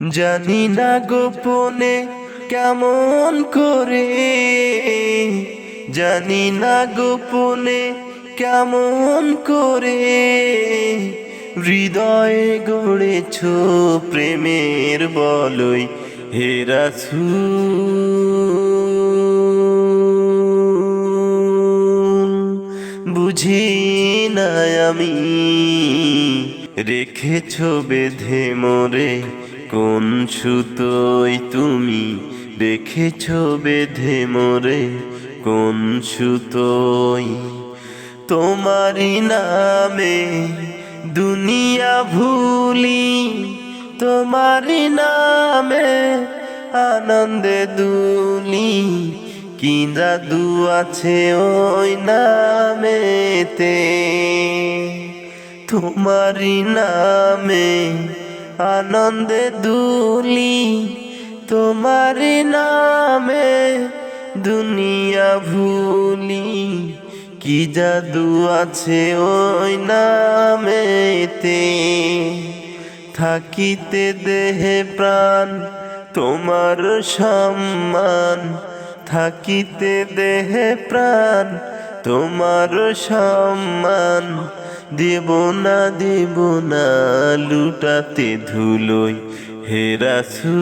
জানি না গোপনে কেমন করে, জানি না গোপনে কেমন করে, হৃদয়ে গড়েছ প্রেমের বলই হেরাছু বুঝি না আমি, রেখেছ বেঁধে মোরে কোন সুতোই তুমি রেখেছ বেঁধে মোরে? কোন সুতোই তোমারই নামে দুনিয়া ভুলি? তোমারই নামে আনন্দে দুলি? কি জাদু আছে ওই নামেতে? তোমারই নামে আনন্দে দুলি তোমারই নামে দুনিয়া ভুলি। কি জাদু আছে ওই নামেতে? থাকিতে দেহে প্রাণ, তোমার সম্মান। থাকিতে দেহে প্রাণ, তোমার সম্মান। দেব না দেব না লুটাতে ধুলোই হেরাসু